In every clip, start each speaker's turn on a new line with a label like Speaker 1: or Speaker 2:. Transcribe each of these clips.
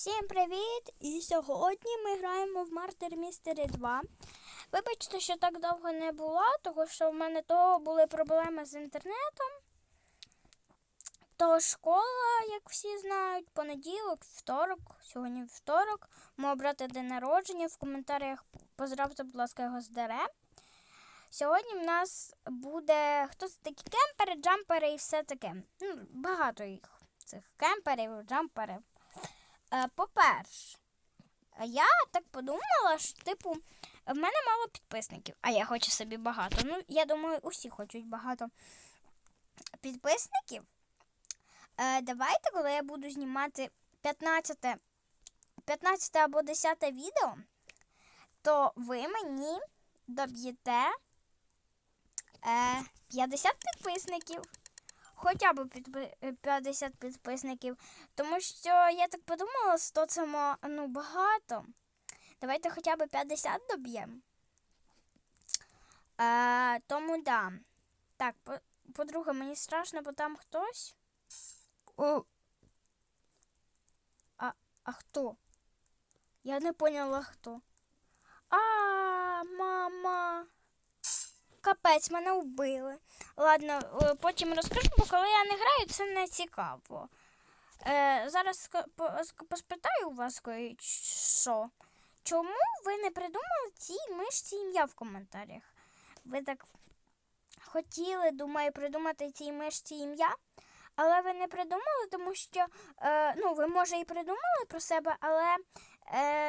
Speaker 1: Всім привіт! І сьогодні ми граємо в Murder Mystery 2. Вибачте, що так довго не було, тому що в мене то були проблеми з інтернетом. То школа, як всі знають, понеділок, вівторок, сьогодні вівторок. Мого брата день народження. В коментарях поздравте, будь ласка, його з ДР. Сьогодні в нас буде хтось такі кемпери, джампери і все таке. Ну, багато їх. Цих кемперів, джамперів. Е, По-перше, я так подумала, що, типу, в мене мало підписників, а я хочу собі багато. Ну, я думаю, усі хочуть багато підписників. Е, давайте, коли я буду знімати 15, 15 або 10 відео, то ви мені доб'єте е, 50 підписників хоча б підпи- е, 50 підписників. Тому що я так подумала, 100 це ну, багато. Давайте хоча б 50 доб'ємо. Е, тому да. Так, по- по-друге, мені страшно, бо там хтось. О. А, а хто? Я не поняла хто. А, мама. Капець, мене вбили. Ладно, е, потім розкажу, бо коли я не граю, це не цікаво. Е, зараз поспитаю у вас що. Чому ви не придумали цій мишці ім'я в коментарях? Ви так хотіли, думаю, придумати цій мишці ім'я, але ви не придумали, тому що е, ну, ви, може, і придумали про себе, але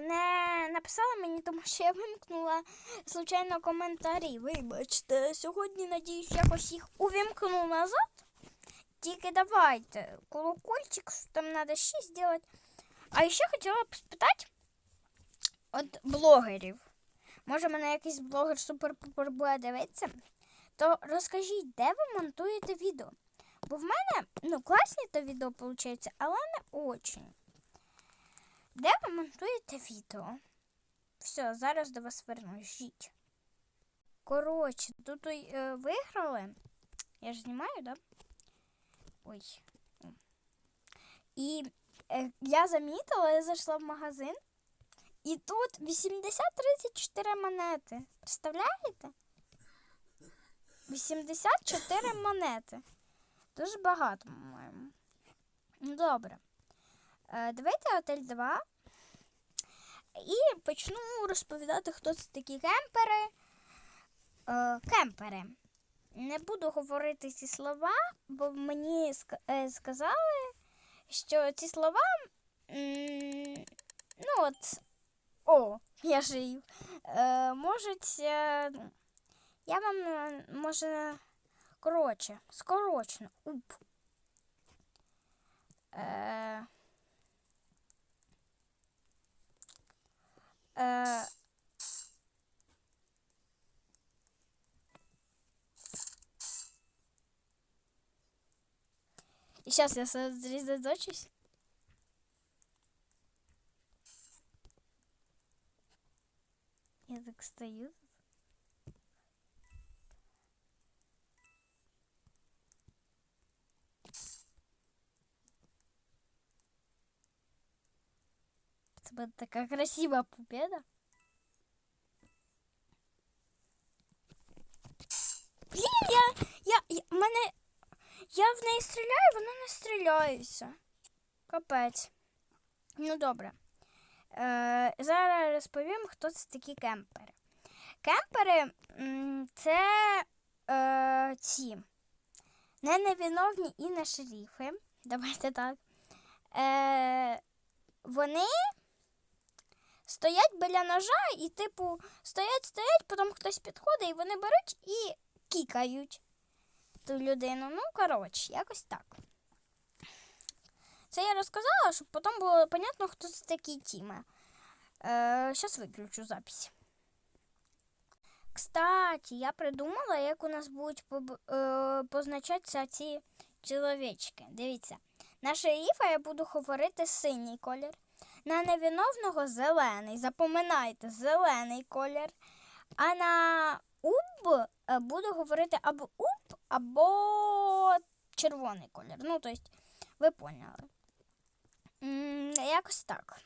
Speaker 1: не написали мені, тому що я вимкнула случайно коментарі. Вибачте, сьогодні, надіюсь, якось їх увімкну назад. Тільки давайте колокольчик, що там треба ще зробити. А ще хотіла б спитати от блогерів. Може, мене якийсь блогер супер-пупер буде дивитися, то розкажіть, де ви монтуєте відео? Бо в мене ну, класні то відео виходить, але не очень. Де ви монтуєте відео? Все, зараз до вас вернусь. Жіть. Коротше, тут е, виграли. Я ж знімаю, да? Ой. І е, я замітила, я зайшла в магазин. І тут 80-34 монети. Представляєте? 84 монети. Дуже багато, по-моєму. Ну, добре. Е, давайте готель 2. І почну розповідати, хто це такі кемпери. Е, кемпери. Не буду говорити ці слова, бо мені е, сказали, що ці слова. ну от. О, я жив. Е, можуть. Е, я вам може. Коротше, скорочно. Уп. Е, е, И сейчас я сосредоточусь. Я так стою. Будет такая красивая победа. Блін, я, я, я, мене, я в неї стріляю, вона не стріляється. Капець. Ну добре. Е, зараз розповім, хто це такі кемпери. Кемпери це е, ці не невиновні і не шеріфи. Давайте так. Е, вони стоять біля ножа і, типу, стоять, стоять, потім хтось підходить, і вони беруть і кікають ту людину. Ну, коротше, якось так. Це я розказала, щоб потім було понятно, хто це такі тіми. Е, Зараз виключу запись. Кстати, я придумала, як у нас будуть е, позначатися ці чоловічки. Дивіться, на шерифа я буду говорити синій колір, на невиновного зелений. Запоминайте, зелений колір. А на уб е, буду говорити або уб, або червоний колір. Ну, тобто, ви поняли. Якось так.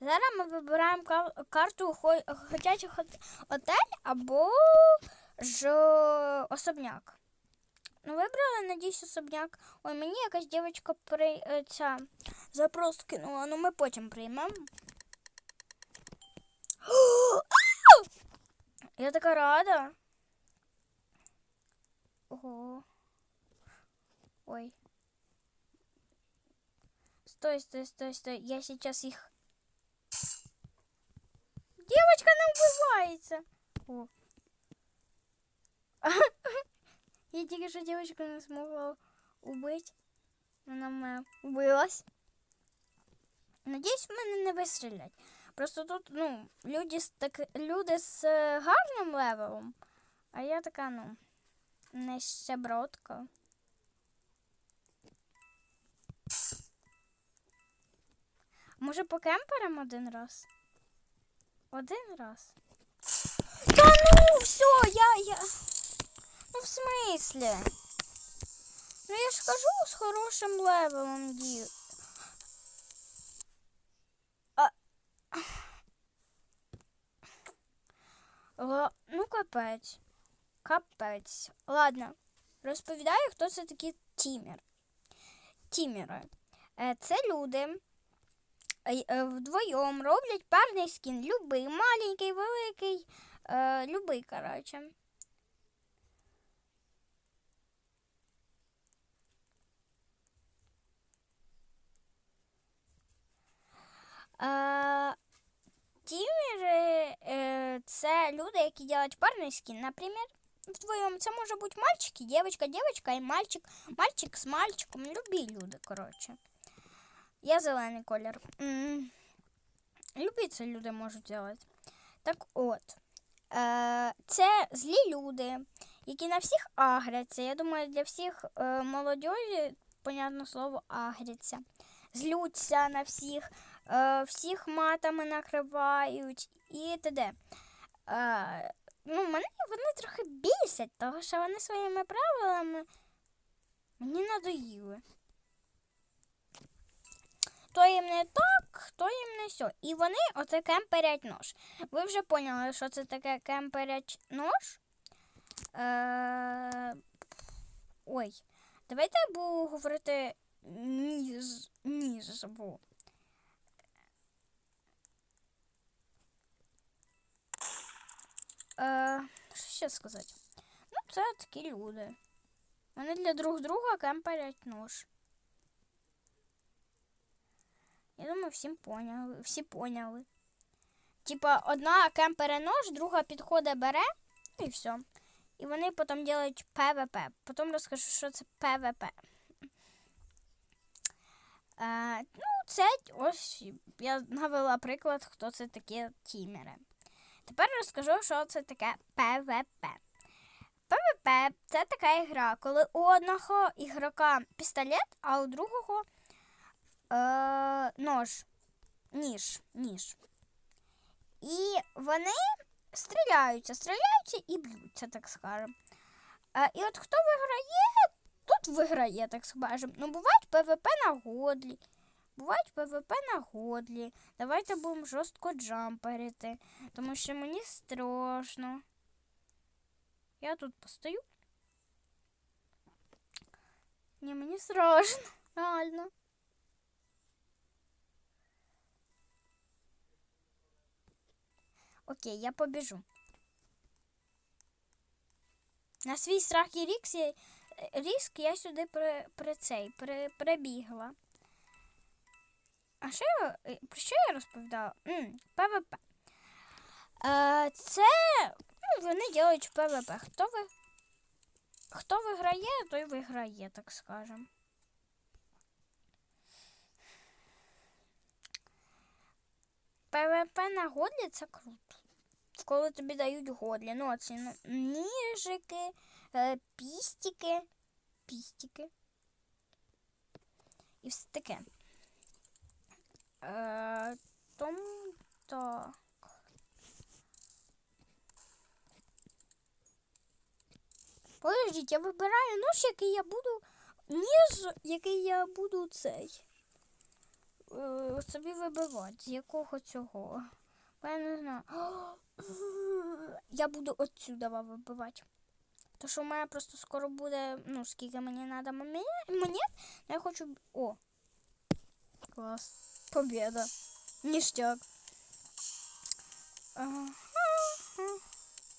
Speaker 1: Зараз ми вибираємо ка- карту хо- хотячих хот- отель або ж особняк. Ну, вибрали, надіюсь, особняк. Ой, мені якась дівчинка при е, ця запрос кинула, ну ми потім приймемо. Я така рада. Ого. Ой. Стой, стой, стой, стой. Я сейчас их... Девочка не убивается. О. Я тільки що девочку не змогла убити. Вона мене убилась. Надіюсь, в мене не вистрілять. Просто тут, ну, люди з так, люди з гарним левелом, а я така, ну, нещебродка. Може покемперем один раз? Один раз. Та ну, все, я, я. Ну, в смислі? Ну я ж кажу з хорошим левелом дію. А... Ну, капець. Капець. Ладно, розповідаю, хто це такі тімер. Тімери. Е, Це люди е, е, вдвоєм роблять парний скін. Любий, маленький, великий, любий, коротше. Тімери е, це люди, які роблять парний скін. Наприклад, вдвоєм це може бути мальчик і дівчинка, дівчинка і мальчик, мальчик з мальчиком. Любі люди, коротше. Я зелений колір. Любі це люди можуть робити. Так от, е, це злі люди, які на всіх агряться. Я думаю, для всіх е, молодежі, понятне слово, агряться. Злються на всіх, е, всіх матами накривають і т.д. Е, ну, мене вони трохи бісять, тому що вони своїми правилами мені надоїли. То їм не так, то їм не сьо. І вони оце кемперять нож. Ви вже поняли, що це таке кемперять нож? Е... Ой, давайте я буду говорити ніж, ніж бо. Е... Що ще сказати? Ну, це такі люди. Вони для друг друга кемперять нож. Я думаю, всім поняли, всі поняли. Типа, одна кемпере нож, друга підходить бере, і все. І вони потім роблять ПВП. Потім розкажу, що це ПВП. Е, ну, це ось я навела приклад, хто це такі тімери. Тепер розкажу, що це таке ПВП. ПВП це така ігра, коли у одного ігрока пістолет, а у другого е, нож, ніж, ніж. І вони стріляються, стріляються і б'ються, так скажемо. Е, і от хто виграє, тут виграє, так скажемо. Ну, бувають ПВП на годлі. Бувають ПВП на годлі. Давайте будемо жорстко джамперити, тому що мені страшно. Я тут постою. Ні, мені страшно, реально. Окей, я побіжу. На свій страх і ріск я, ріск я сюди при, при цей при, прибігла. А що я, е, про що я розповідала? ПВП. Е, це ну, вони роблять ПВП. Хто ви? Хто виграє, той виграє, так скажемо. ПВП на годлі це круто. Коли тобі дають годлі. Ну, оці ну, ніжики, е, пістики, пістики. І все таке. Е, так. Подождіть, я вибираю нож, який я буду. Ніж, який я буду цей. е, собі вибивати? З якого цього? Я не знаю. Я буду отсюда вибивати. То що у мене просто скоро буде, ну, скільки мені треба монет, я хочу. О! Клас. Победа. Ништяк. Ага.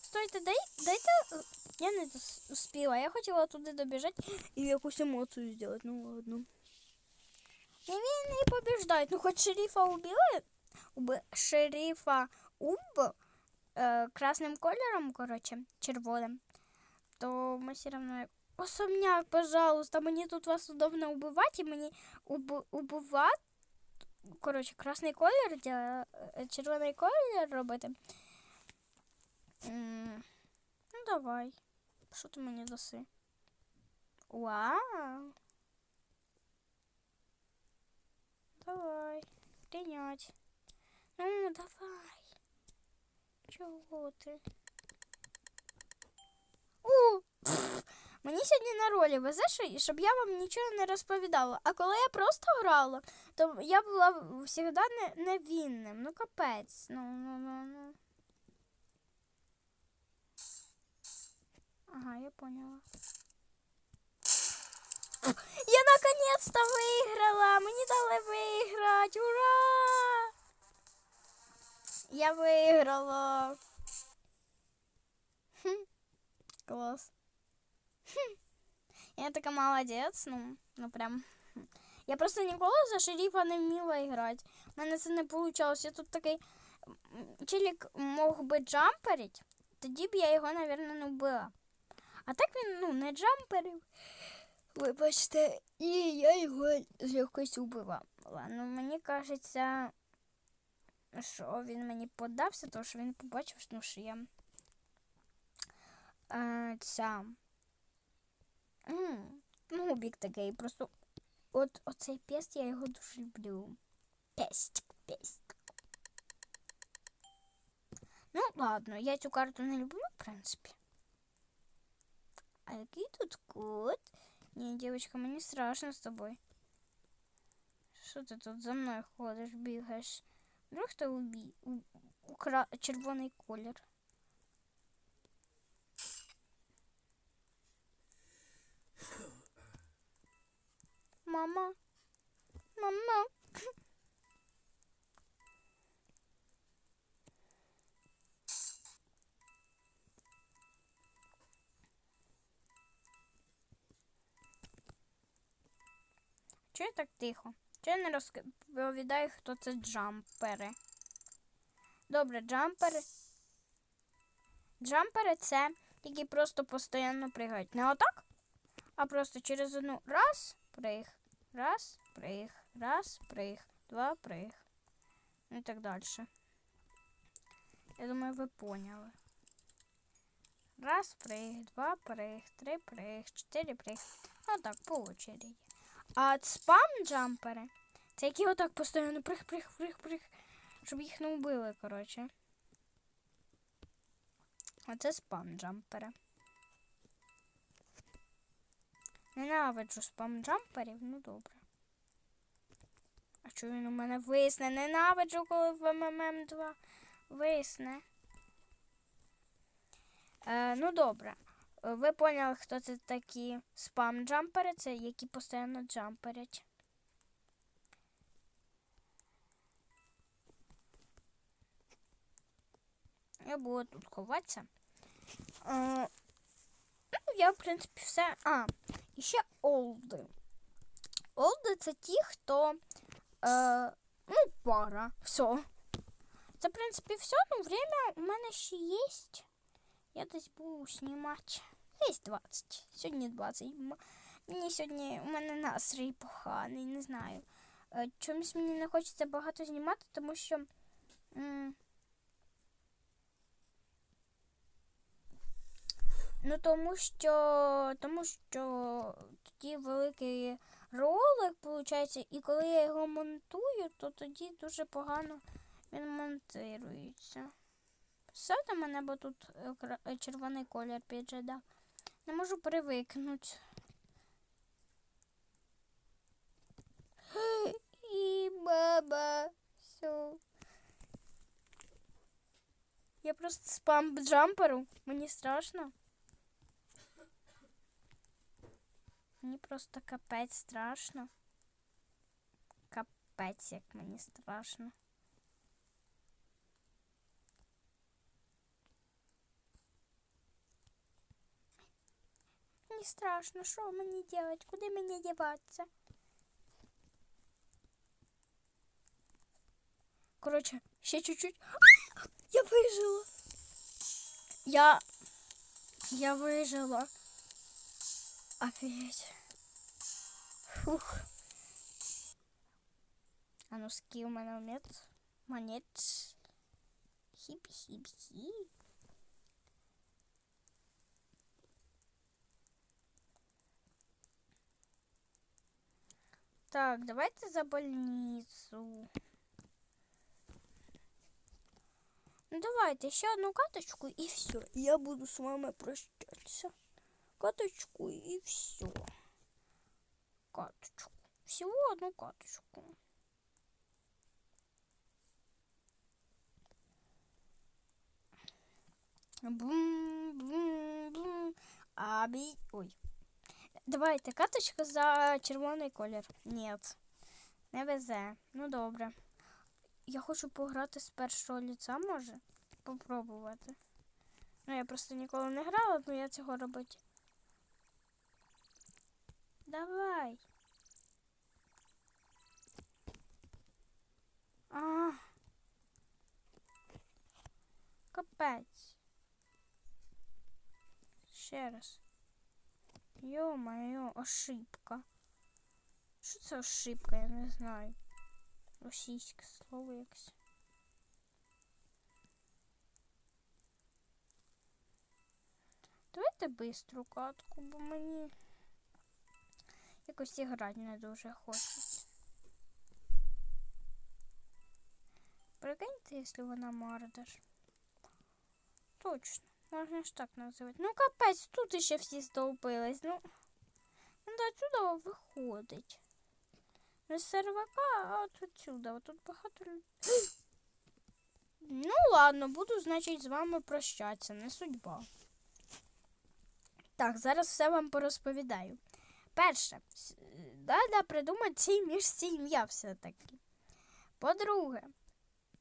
Speaker 1: Стойте, дай, дайте. е, Я не дос- успіла. Я хотіла туди добіжати і якусь емоцію зробити. Ну ладно. Не він не побіждає. Ну хоч шерифа убили. Уби... Шерифа уб е, красним кольором, коротше, червоним. То ми все одно. Особняк, пожалуйста, мені тут вас удобно убивати, і мені уб... убивати. Коротше, красний колір, дя- е, червоний колір робити. М, Ну, давай. Що ти мені даси? Вау. Давай. Прийнять. Ну, давай. Чого ти? О! Мені сьогодні на ролі везе, що- щоб я вам нічого не розповідала. А коли я просто грала, то я була завжди не, невинним. Ну, капець. Ну, ну, ну, ну. Ага, я поняла. Я наконец-то выиграла! Мені дали виграть! Ура! Я виграла! Хм. Клас. Я така молодець, ну, ну прям. Я просто ніколи за шерифа не вміла грати. У мене це не вийшло. Я тут такий челік мог би джамперить, тоді б я його, мабуть, не вбила. А так він ну, не джамперив. Вибачте, і я його з легкостю вбивала. Ну, мені кажеться, що він мені подався, тому що він побачив, ну, що я е, ця. М, Ну, бік такий, просто от оцей пест я його дуже люблю. Пестик, пестик. Ну, ладно, я цю карту не люблю, в принципі. А який тут кот? Ні, дівчинка, мені страшно з тобою. Що ти тут за мною ходиш, бігаєш? Вдруг ти убі... у... укра... червоний колір. Мама. Мама. Чого так тихо? Чого я не розповідаю, хто це джампери? Добре, джампери. Джампери це які просто постійно пригають. Не отак, а просто через одну раз приг, раз, приг, раз, приг, два приг. Ну і так далі. Я думаю, ви поняли. Раз приг, два приг, три приг, чотири приг. Ну так, по очереді. А спам джампери, це які отак постійно приг, приг, приг, приг, щоб їх не вбили, коротше. Оце спам джампери. Ненавиджу спам джамперів, ну добре. А чого він у мене висне? Ненавиджу, коли в МММ 2 висне. Е, ну добре. Ви поняли, хто це такі спам джампери, це які постійно джамперять. Я буду тут ховатися. Е, ну, я, в принципі, все. А, олди. Олди це ті, хто. Е, ну, пара. Все. Це, в принципі, все. Ну, время у мене ще є. Я десь буду знімати. Десь 20. Сьогодні 20. М- Мені сьогодні у мене настрій поганий, не знаю. Е, Чомусь мені не хочеться багато знімати, тому що. Ну, тому що, тому що тоді великий ролик виходить, і коли я його монтую, то тоді дуже погано він монтирується. Ставте мене, бо тут е, е, червоний колір піджидав. Не можу привикнути. І баба. Все. Я просто спам джамперу. Мені страшно. Мені просто капець страшно. Капець, як мені страшно. Мені страшно, що мені делать? Куди мені діватися? Коротше, ще чуть-чуть. Я вижила. Я. Я вижила. Офігеть. Фух. А ну скільки у мене монет? Монет. Хіп-хіп-хіп. Так, давайте за больницу. Ну давайте ще одну каточку і все. Я буду з вами прощатися. Каточку і все. Каточку. Всего одну каточку. Бум-бум-бум. Абі... Ой. Давайте каточка за червоний колір. Нет. Не везе. Ну добре. Я хочу пограти з першого ліца, може? Попробувати. Ну, я просто ніколи не грала, але я цього робити. Давай. А. Капець. Ще раз. Йо-моє, ошибка. Що це ошибка, я не знаю. Російське слово якесь. Давайте бистру катку, бо мені якось і грати не дуже хочеться. Прикиньте, якщо вона мардаш. Точно, можна ж так називати. Ну капець, тут іще всі стовпились. Ну, ну отсюда виходить. Не з сервака, а от отсюда. От тут багато людей. Ну ладно, буду, значить, з вами прощатися, не судьба. Так, зараз все вам порозповідаю. Перше, треба придумати цій мішці ім'я все-таки. По-друге,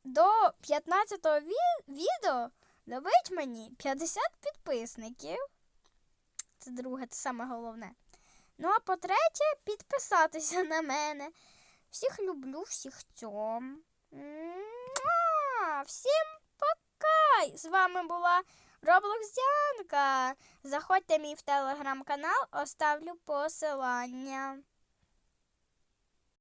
Speaker 1: до 15-го ві- відео добить мені 50 підписників. Це друге, це саме головне. Ну, а по-третє, підписатися на мене. Всіх люблю, всіх цьом. Всім пока! З вами була Роблокс Діанка. Заходьте мій в телеграм-канал, оставлю посилання.